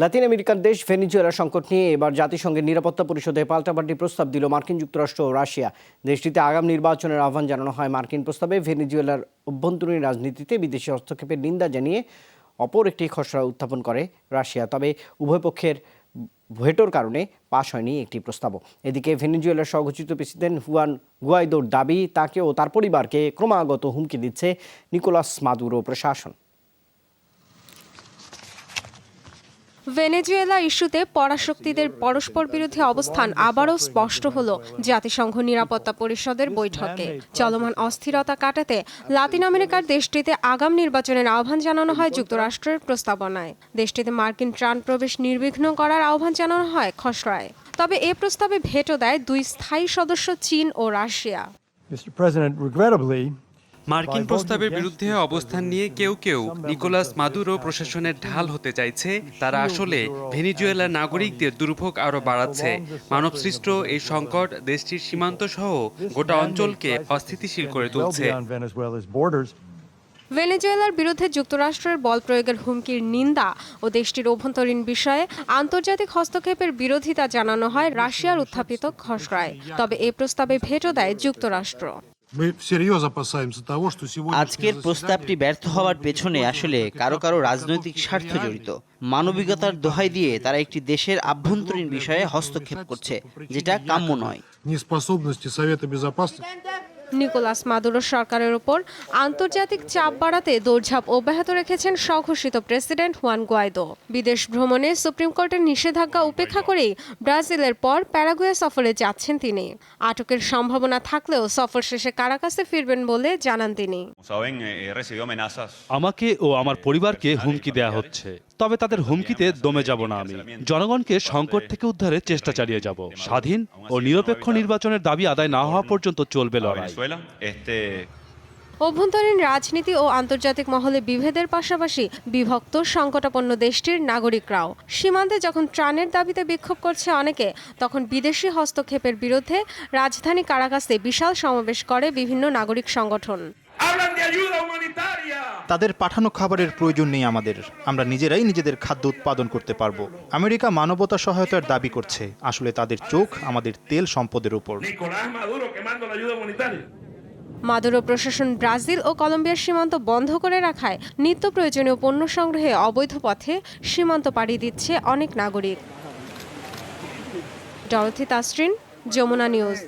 লাতিন আমেরিকার দেশ ভেনিজুয়েলা সংকট নিয়ে এবার জাতিসংঘের নিরাপত্তা পরিষদে পাল্টাপাল্টি প্রস্তাব দিল মার্কিন যুক্তরাষ্ট্র ও রাশিয়া। দেশটিতে আগাম নির্বাচনের আহ্বান জানানো হয় মার্কিন প্রস্তাবে। ভেনিজুয়েলার অভ্যন্তরীণ রাজনীতিতে বিদেশি হস্তক্ষেপের নিন্দা জানিয়ে অপর একটি খসড়া উত্থাপন করে রাশিয়া। তবে উভয় পক্ষের ভেটোর কারণে পাশ হয়নি একটি প্রস্তাবও। এদিকে ভেনিজুয়েলার স্বঘোষিত প্রেসিডেন্ট হুয়ান গুয়াইদোর দাবি, তাকে ও তার পরিবারকে ক্রমাগত হুমকি দিচ্ছে নিকোলাস মাদুরো প্রশাসন। ভেনেজুয়েলা ইস্যুতে পরাশক্তিদের পরস্পর বিরোধী অবস্থান আবারও স্পষ্ট হল জাতিসংঘ নিরাপত্তা পরিষদের বৈঠকে। চলমান অস্থিরতা কাটাতে লাতিন আমেরিকার দেশটিতে আগাম নির্বাচনের আহ্বান জানানো হয় যুক্তরাষ্ট্রের প্রস্তাবনায়। দেশটিতে মার্কিন ত্রাণ প্রবেশ নির্বিঘ্ন করার আহ্বান জানানো হয় খসড়ায়। তবে এ প্রস্তাবে ভেটো দেয় দুই স্থায়ী সদস্য চীন ও রাশিয়া। মার্কিন প্রস্তাবের বিরুদ্ধে অবস্থান নিয়ে কেউ কেউ নিকোলাস মাদুরো প্রশাসনের ঢাল হতে চাইছে। তারা আসলে ভেনিজুয়েলার নাগরিকদের দুর্ভোগ আরও বাড়াচ্ছে। মানবসৃষ্ট এই সংকট দেশটির সীমান্ত সহ গোটা অঞ্চলকে অস্থিতিশীল করে তুলছে. ভেনেজুয়েলার বিরুদ্ধে যুক্তরাষ্ট্রের বল প্রয়োগের হুমকির নিন্দা ও দেশটির অভ্যন্তরীণ বিষয়ে আন্তর্জাতিক হস্তক্ষেপের বিরোধিতা জানানো হয় রাশিয়ার উত্থাপিত খসড়ায়। তবে এ প্রস্তাবে ভেটো দেয় যুক্তরাষ্ট্র। আজকের প্রস্তাবটি ব্যর্থ হওয়ার পেছনে আসলে কারও কারও রাজনৈতিক স্বার্থ জড়িত। মানবিকতার দোহাই দিয়ে তারা একটি দেশের আভ্যন্তরীণ বিষয়ে হস্তক্ষেপ করছে যেটা কাম্য নয়। নিকোলাস মাদুরো সরকারের ওপর আন্তর্জাতিক চাপ বাড়াতে দৌড়ঝাঁপ অব্যাহত রেখেছেন স্বঘোষিত প্রেসিডেন্ট হুয়ান গুয়াইদো বিদেশ ভ্রমণে সুপ্রিম কোর্টের নিষেধাজ্ঞা উপেক্ষা করেই ব্রাজিলের পর প্যারাগুয়ে সফরে যাচ্ছেন তিনি। আটকের সম্ভাবনা থাকলেও সফর শেষে কারাকাসে ফিরবেন বলে জানান তিনি। Eh. আমাকে ও আমার পরিবারকে হুমকি দেয়া হচ্ছে। তবে তাদের হুমকিতে দমে যাব না আমি। জনগণকে সংকট থেকে উদ্ধারের চেষ্টা চালিয়ে যাব। স্বাধীন ও নিরপেক্ষ নির্বাচনের দাবি আদায় না হওয়া পর্যন্ত চলবে লড়াই। অভ্যন্তরীণ রাজনীতি ও আন্তর্জাতিক মহলে বিভেদের পাশাপাশি বিভক্ত সংকটাপন্ন দেশটির নাগরিকরাও। সীমান্তে যখন ত্রাণের দাবিতে বিক্ষোভ করছে অনেকে তখন বিদেশি হস্তক্ষেপের বিরুদ্ধে রাজধানী কারাকাসে বিশাল সমাবেশ করে বিভিন্ন নাগরিক সংগঠন। তাদের পাঠানো খাবারের প্রয়োজন নেই আমাদের। আমরা নিজেরাই নিজেদের খাদ্য উৎপাদন করতে পারব। আমেরিকা মানবতা সহায়তার দাবি করছে। আসলে তাদের চোখ আমাদের তেল সম্পদের উপর। মাদুরো প্রশাসন ব্রাজিল ও কলম্বিয়ার সীমান্ত বন্ধ করে রাখায় নিত্য প্রয়োজনীয় পণ্য সংগ্রহে অবৈধ পথে সীমান্ত পাড়ি দিচ্ছে অনেক নাগরিক। Dorothy Tasrin Jamuna news.